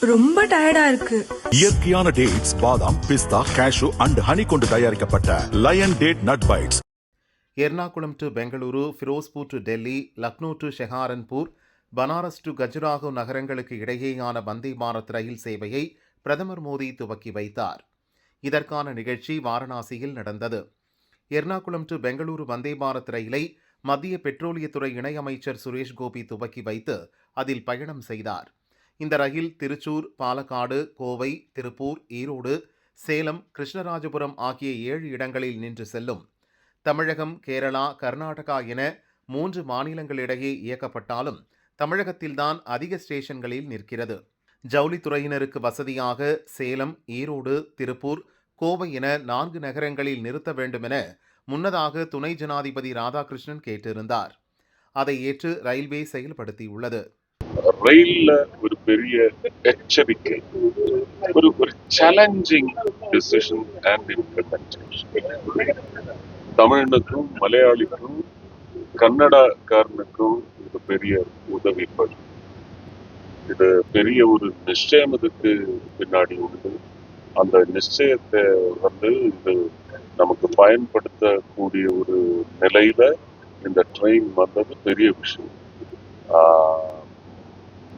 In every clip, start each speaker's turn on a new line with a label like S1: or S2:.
S1: ரொம்ப டயர்டா இருக்கு.
S2: இயற்கையான டேட்ஸ் பாதாம் பிஸ்தா கேஷு அண்ட் ஹனி கொண்டு தயாரிக்கப்பட்ட lion date nut bites
S3: Ernakulam to Bengaluru Firozpur to Delhi Lucknow to Saharanpur Banaras to Khajuraho நகரங்களுக்கு இடையேயான வந்தே பாரத் ரயில் சேவையை பிரதமர் மோடி துவக்கி வைத்தார். இதற்கான நிகழ்ச்சி வாரணாசியில் நடந்தது. எர்ணாகுளம் டு பெங்களூரு வந்தே பாரத் ரயிலை மத்திய பெட்ரோலியத்துறை இணையமைச்சர் சுரேஷ் கோபி துவக்கி வைத்து அதில் பயணம் செய்தார். இந்த ரயில் திருச்சூர் பாலக்காடு கோவை திருப்பூர் ஈரோடு சேலம் கிருஷ்ணராஜபுரம் ஆகிய ஏழு இடங்களில் நின்று செல்லும். தமிழகம் கேரளா கர்நாடகா என மூன்று மாநிலங்களிடையே இயக்கப்பட்டாலும் தமிழகத்தில்தான் அதிக ஸ்டேஷன்களில் நிற்கிறது. ஜவுளித்துறையினருக்கு வசதியாக சேலம் ஈரோடு திருப்பூர் கோவை என நான்கு நகரங்களில் நிறுத்த வேண்டுமென முன்னதாக துணை ஜனாதிபதி ராதாகிருஷ்ணன் கேட்டிருந்தார். அதை ஏற்று ரயில்வே செயல்படுத்தியுள்ளது.
S4: ரயில்ல ஒரு பெரிய எச்சரிக்கை ஒரு ஒரு சேலஞ்சிங் டிசிஷன் அண்ட் இம்ப்ளிமெண்டேஷன் தமிழனுக்கும் மலையாளிக்கும் கன்னடக்காரனுக்கும் இது பெரிய உதவி இது பெரிய ஒரு நிச்சயம் இதுக்கு பின்னாடி உண்டு. அந்த நிச்சயத்தை வந்து இது நமக்கு பயன்படுத்தக்கூடிய ஒரு நிலையில இந்த ட்ரெயின் வந்தது பெரிய விஷயம். ஆஹ்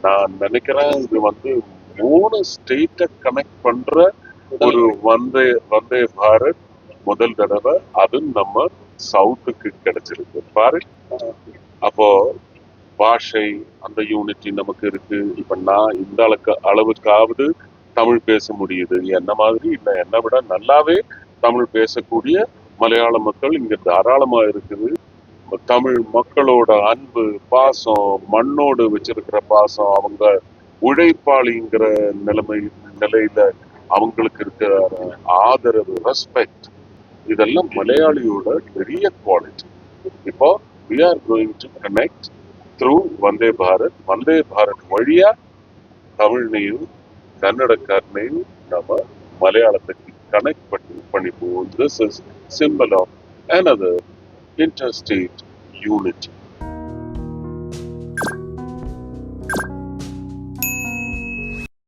S4: நான் நினைக்கிறேன் இது வந்து மூணு ஸ்டேட்டை கனெக்ட் பண்ற ஒரு வந்தே வந்தே பாரத் முதல் தடவை அது நம்ம சவுத்துக்கு கிடைச்சிருக்கு. பாரு அப்போ பாஷை அந்த யூனிட்டி நமக்கு இருக்கு. இப்ப நான் இந்த அளவுக்கு அளவுக்காவது தமிழ் பேச முடியுது. என்ன மாதிரி? இல்ல என்னை விட நல்லாவே தமிழ் பேசக்கூடிய மலையாள மக்கள் இங்க தாராளமா இருக்குது. தமிழ் மக்களோட அன்பு பாசம் மண்ணோடு வச்சிருக்கிற பாசம் அவங்க உழைப்பாளிங்கிற நிலைமை நிலையில அவங்களுக்கு இருக்கிற ஆதரவு ரெஸ்பெக்ட் இதெல்லாம் மலையாளியோட பெரிய குவாலிட்டி இப்போ we are going to connect through Vande Bharat Vande Bharat வழியா தமிழ்னையும் கன்னடக்காரனையும் நம்ம மலையாளத்துக்கு கனெக்ட் பண்ணி பண்ணி போவோம் this is simple of another interstate unity